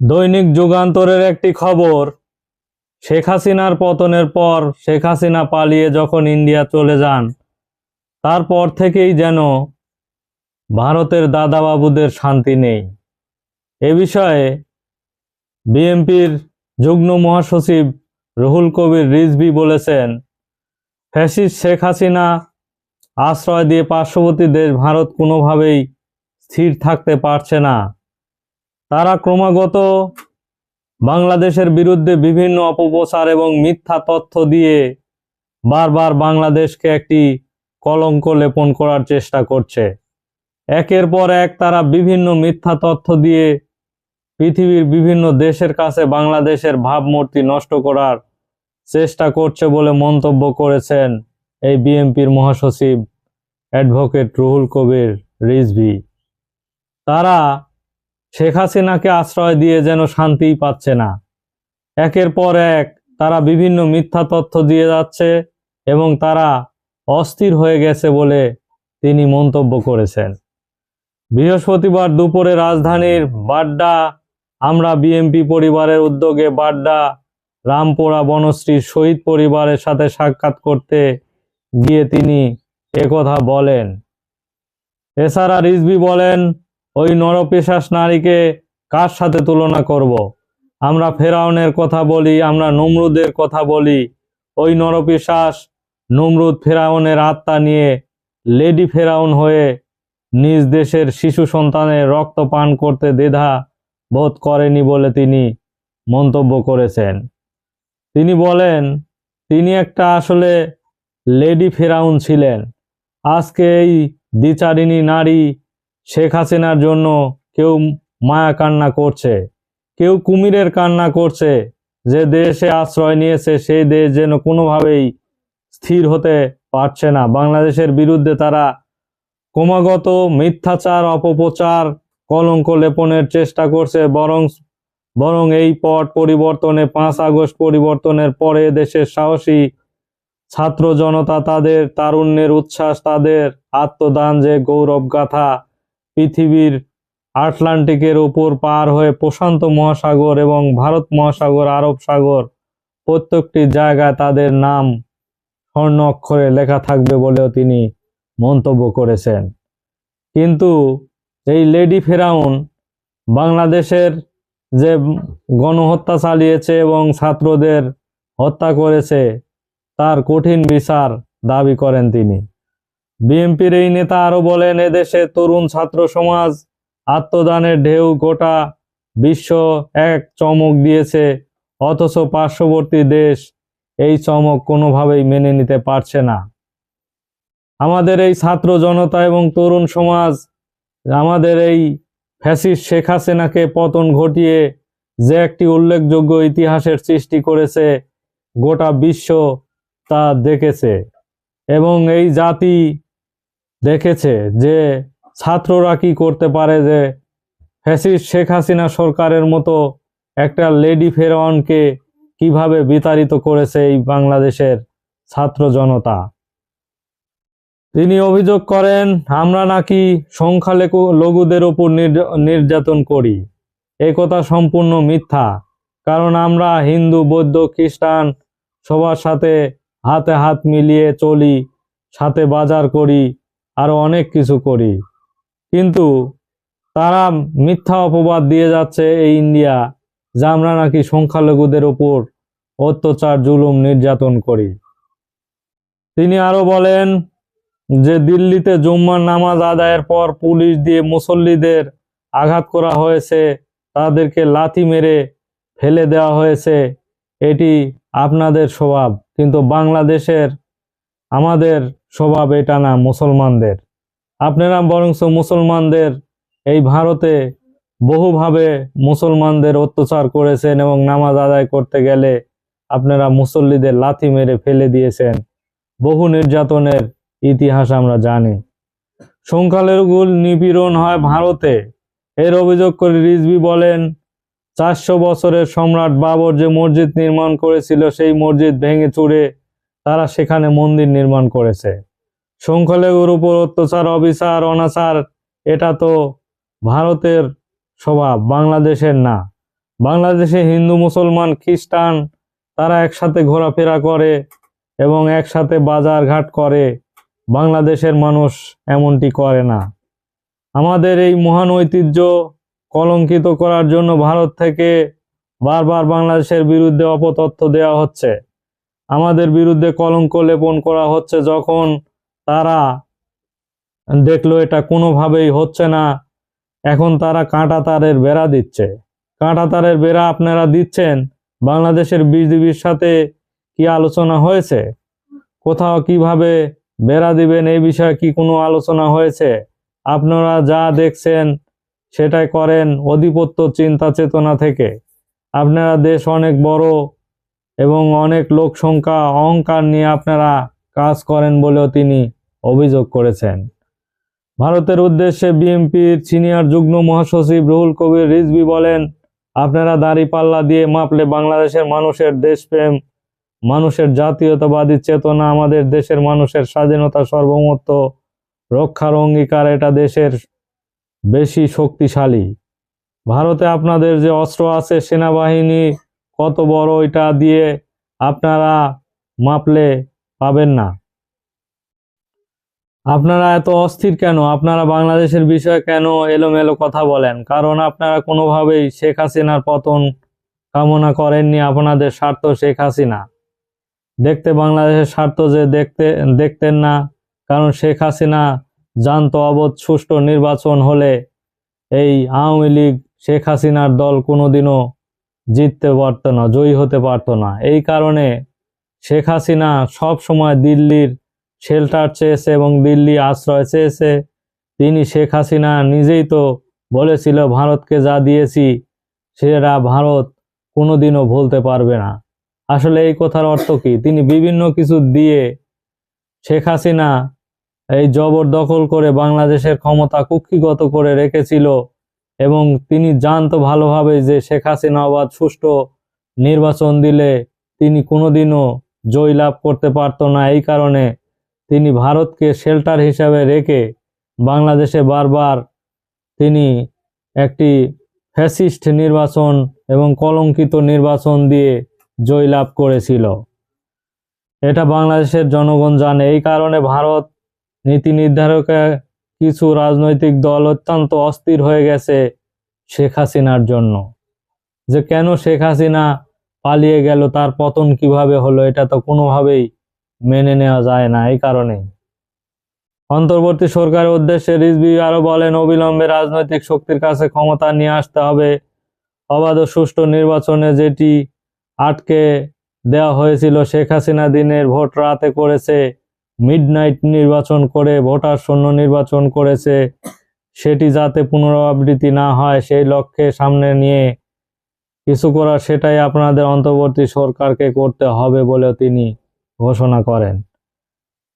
দৈনিক যুগান্তরের একটি খবর। শেখ হাসিনার পতনের পর শেখ হাসিনা পালিয়ে যখন ইন্ডিয়া চলে যান, তারপর থেকেই যেন ভারতের দাদাবাবুদের শান্তি নেই। এ বিষয়ে বিএনপির যুগ্ম মহাসচিব রুহুল কবির রিজভি বলেছেন, ফ্যাসিস্ট শেখ হাসিনা আশ্রয় দিয়ে পার্শ্ববর্তী দেশ ভারত কোনোভাবেই স্থির থাকতে পারছে না। তারা ক্রমাগত বাংলাদেশের বিরুদ্ধে বিভিন্ন অপপ্রচার এবং মিথ্যা তথ্য দিয়ে বারবার বাংলাদেশকে একটি কলঙ্ক লেপন করার চেষ্টা করছে। একের পর এক তারা বিভিন্ন মিথ্যা তথ্য দিয়ে পৃথিবীর বিভিন্ন দেশের কাছে বাংলাদেশের ভাবমূর্তি নষ্ট করার চেষ্টা করছে বলে মন্তব্য করেছেন এই বিএনপির মহাসচিব অ্যাডভোকেট রুহুল কবির রিজভি। তারা শেখ হাসিনাকে আশ্রয় দিয়ে যেন শান্তিই পাচ্ছে না। একের পর এক তারা বিভিন্ন মিথ্যা তথ্য দিয়ে যাচ্ছে এবং তারা অস্থির হয়ে গেছে বলে তিনি মন্তব্য করেছেন। বৃহস্পতিবার দুপুরে রাজধানীর বাড্ডা, আমরা বিএমপি পরিবারের উদ্যোগে বাড্ডা, রামপুরা বনশ্রীর শহীদ পরিবারের সাথে সাক্ষাৎ করতে গিয়ে তিনি একথা বলেন। এছাড়া রিজভি বলেন ওই নরপিশাস নারীকে কার সাথে তুলনা করব। আমরা ফেরাউনের কথা বলি, আমরা নমরুদের কথা বলি। ওই নরপিশাস নমরুদ ফেরাউনের আত্মা নিয়ে লেডি ফেরাউন হয়ে নিজ দেশের শিশু সন্তানের রক্ত পান করতে দ্বিধা বোধ করেনি বলে তিনি মন্তব্য করেছেন। তিনি বলেন, তিনি একটা আসলে লেডি ফেরাউন ছিলেন। আজকে এই দ্বিচারিণী নারী শেখ হাসিনার জন্য কেউ মায়া কান্না করছে, কেউ কুমিরের কান্না করছে, যে দেশে আশ্রয় নিয়েছে সেই দেশ যেন কোনোভাবেই স্থির হতে পারছে না। বাংলাদেশের বিরুদ্ধে তারা ক্রমাগত মিথ্যাচার, অপপ্রচার, কলঙ্ক লেপনের চেষ্টা করছে, বরং বরং এই পট পরিবর্তনে, পাঁচ আগস্ট পরিবর্তনের পরে দেশের সাহসী ছাত্র জনতা তাদের তারুণ্যের উচ্ছ্বাস, তাদের আত্মদান যে গৌরব গাথা পৃথিবীর আটলান্টিকের ওপর পার হয়ে প্রশান্ত মহাসাগর এবং ভারত মহাসাগর, আরব সাগর প্রত্যেকটি জায়গায় তাদের নাম স্বর্ণ অক্ষরে লেখা থাকবে বলেও তিনি মন্তব্য করেছেন। কিন্তু এই লেডি ফেরাউন বাংলাদেশের যে গণহত্যা চালিয়েছে এবং ছাত্রদের হত্যা করেছে, তার কঠিন বিচার দাবি করেন তিনি। বিএনপির এই নেতা আরও বলেন, এদেশে তরুণ ছাত্র সমাজ আত্মদানের ঢেউ গোটা বিশ্ব এক চমক দিয়েছে, অথচ পার্শ্ববর্তী দেশ এই চমক কোনোভাবেই মেনে নিতে পারছে না। আমাদের এই ছাত্র জনতা এবং তরুণ সমাজ, আমাদের এই ফ্যাসিস্ট শেখ হাসিনাকে পতন ঘটিয়ে যে একটি উল্লেখযোগ্য ইতিহাসের সৃষ্টি করেছে, গোটা বিশ্ব তা দেখেছে। এবং এই জাতি দেখেছে যে ছাত্ররা কি করতে পারে যে ফ্যাসিস শেখ হাসিনা সরকারের মতো একটা লেডি ফেরওয়ানকে কীভাবে বিতাড়িত করেছে এই বাংলাদেশের ছাত্র জনতা? তিনি অভিযোগ করেন, আমরা নাকি সংখ্যালঘু লঘুদের উপর নির্য- নির্যাতন করি। কথা সম্পূর্ণ মিথ্যা, কারণ আমরা হিন্দু, বৌদ্ধ, খ্রিস্টান সবার সাথে হাতে হাত মিলিয়ে চলি, সাথে বাজার করি আরও অনেক কিছু করি। কিন্তু তারা মিথ্যা অপবাদ দিয়ে যাচ্ছে এই ইন্ডিয়া, যে আমরা নাকি সংখ্যালঘুদের উপর অত্যাচার, জুলুম, নির্যাতন করি। তিনি আরও বলেন যে দিল্লিতে জুম্মার নামাজ আদায়ের পর পুলিশ দিয়ে মুসল্লিদের আঘাত করা হয়েছে, তাদেরকে লাথি মেরে ফেলে দেওয়া হয়েছে। এটি আপনাদের স্বভাব। কিন্তু বাংলাদেশের আমাদের স্বভাব এটা না, মুসলমানদের। আপনারা বরঞ্চ মুসলমানদের এই ভারতে বহুভাবে মুসলমানদের অত্যাচার করেছেন এবং নামাজ আদায় করতে গেলে আপনারা মুসল্লিদের লাথি মেরে ফেলে দিয়েছেন। বহু নির্যাতনের ইতিহাস আমরা জানি। সংখ্যালঘু নিপীড়ন হয় ভারতে। এর অভিযোগ করে রিজভি বলেন, চারশো বছরের সম্রাট বাবর যে মসজিদ নির্মাণ করেছিল, সেই মসজিদ ভেঙে চুরে তারা সেখানে মন্দির নির্মাণ করেছে। সংখ্যালঘুর উপর অত্যাচার, অবিচার, অনাচার, এটা তো ভারতের স্বভাব, বাংলাদেশের না। বাংলাদেশে হিন্দু, মুসলমান, খ্রিস্টান, তারা একসাথে ঘোরাফেরা করে এবং একসাথে বাজার ঘাট করে। বাংলাদেশের মানুষ এমনটি করে না। আমাদের এই মহান ঐতিহ্য কলঙ্কিত করার জন্য ভারত থেকে বারবার বাংলাদেশের বিরুদ্ধে অপতথ্য দেওয়া হচ্ছে। আমাদের বিরুদ্ধে কলঙ্ক লেপন করা হচ্ছে যখন তারা দেখল এটা কোনোভাবেই হচ্ছে না, এখন তারা কাঁটা তারের বেড়া দিচ্ছে। কাঁটা তারের বেড়া আপনারা দিচ্ছেন, বাংলাদেশের বিজিবির সাথে কি আলোচনা হয়েছে? কোথাও কীভাবে বেড়া দিবেন, এই বিষয়ে কি কোনো আলোচনা হয়েছে? আপনারা যা দেখছেন সেটাই করেন অধিপত্য চিন্তা চেতনা থেকে। আপনারা দেশ অনেক বড় এবং অনেক লোক সংখ্যা অহংকার নিয়ে আপনারা কাজ করেন বলেও তিনি অভিযোগ করেছেন। ভারতের উদ্দেশ্যে বিএনপির সিনিয়র যুগ্ম মহাসচিব রুহুল কবির রিজভি বলেন, আপনারা দাড়ি পাল্লা দিয়ে মাপলে বাংলাদেশের মানুষের দেশপ্রেম, মানুষের জাতীয়তাবাদী চেতনা, আমাদের দেশের মানুষের স্বাধীনতা সর্বমত্ত রক্ষার অঙ্গীকার, এটা দেশের বেশি শক্তিশালী। ভারতে আপনাদের যে অস্ত্র আছে, সেনাবাহিনী কত বড় এটা দিয়ে আপনারা মাপলে পাবেন না। আপনারা এত অস্থির কেন? আপনারা বাংলাদেশের বিষয়ে কেন এলোমেলো কথা বলেন? কারণ আপনারা কোনোভাবেই শেখ হাসিনার পতন কামনা করেননি আপনাদের স্বার্থ শেখ হাসিনা। দেখতে বাংলাদেশের স্বার্থ যে দেখতে, দেখতেন না, কারণ শেখ হাসিনা জানতো অবধ সুষ্ঠু নির্বাচন হলে এই আওয়ামী লীগ শেখ হাসিনার দল কোনোদিনও জিততে পারতো না, জয়ী হতে পারতো না। এই কারণে শেখ হাসিনা সব সময় দিল্লির শেল্টার চেয়েছে এবং দিল্লি আশ্রয় চেয়েছে। তিনি শেখ হাসিনা নিজেই তো বলেছিল, ভারতকে যা দিয়েছি সেটা ভারত কোনোদিনও ভুলতে পারবে না। আসলে এই কথার অর্থ কি? তিনি বিভিন্ন কিছু দিয়ে শেখ হাসিনা এই জবরদখল করে বাংলাদেশের ক্ষমতা কুক্ষিগত করে রেখেছিল। এবং তিনি জানতো ভালোভাবে যে শেখ হাসিনা আবাদ সুষ্ঠু নির্বাচন দিলে তিনি কোনোদিনও জয় লাভ করতে পারতো না। এই কারণে তিনি ভারতকে শেল্টার হিসাবে রেখে বাংলাদেশে বারবার তিনি একটি ফ্যাসিস্ট নির্বাচন এবং কলঙ্কিত নির্বাচন দিয়ে জয় লাভ করেছিল। এটা বাংলাদেশের জনগণ জানে। এই কারণে ভারত নীতি নির্ধারকে কিছু রাজনৈতিক দল অত্যন্ত অস্থির হয়ে গেছে শেখ হাসিনার জন্য। যে কেন শেখ হাসিনা পালিয়ে গেল, তার পতন কীভাবে হলো, এটা তো কোনোভাবেই মেনে নেওয়া যায় না এই কারণে অন্তর্বর্তী সরকারের উদ্দেশ্যে রিজভি আরও বলেন, অবিলম্বে রাজনৈতিক শক্তির কাছে ক্ষমতা নিয়ে আসতে হবে। অবাধ সুষ্ঠু নির্বাচনে যেটি আটকে দেওয়া হয়েছিল, শেখ হাসিনা দিনের ভোট রাতে করেছে। মিডনাইট নির্বাচন করে, ভোটার শূন্য নির্বাচন করেছে, সেটি যাতে পুনরাবৃত্তি না হয়, সেই লক্ষ্যে সামনে নিয়ে কিছু করার সেটাই আপনাদের অন্তর্বর্তী সরকারকে করতে হবে বলেও তিনি ঘোষণা করেন।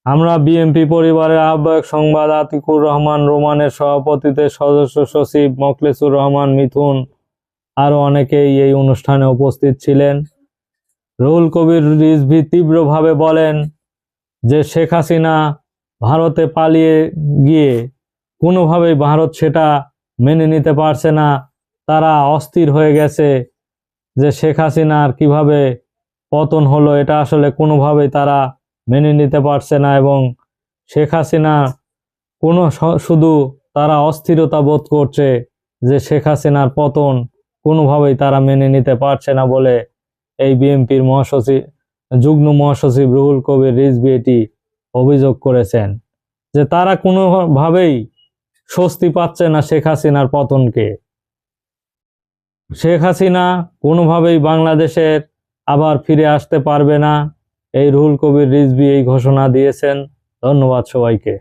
আমরা বিএনপি পরিবারের আহ্বায়ক সংবাদ আতিকুর রহমান রোমানের সভাপতিতে সদস্য সচিব মখলেসুর রহমান মিথুন আরও অনেকেই এই অনুষ্ঠানে উপস্থিত ছিলেন। রুহুল কবির রিজভি তীব্রভাবে বলেন যে শেখ হাসিনা ভারতে পালিয়ে গিয়ে কোনোভাবেই ভারত সেটা মেনে নিতে পারছে না, তারা অস্থির হয়ে গেছে যে শেখ হাসিনার কীভাবে পতন হলো, এটা আসলে কোনোভাবেই তারা মেনে নিতে পারছে না এবং শেখ হাসিনা কোনো শুধু তারা অস্থিরতা বোধ করছে যে শেখ হাসিনার পতন কোনোভাবেই তারা মেনে নিতে পারছে না বলে এই বিএনপির মহাসচিব যুগ্ম মহাসচিব রুহুল কবির রিজবি এটি অভিযোগ করেছেন যে তারা কোনোভাবেই স্বস্তি পাচ্ছে না শেখ হাসিনার পতনকে। শেখ হাসিনা কোনোভাবেই বাংলাদেশের আবার ফিরে আসতে পারবে না, এই রুহুল কবির রিজবি এই ঘোষণা দিয়েছেন। ধন্যবাদ সবাইকে।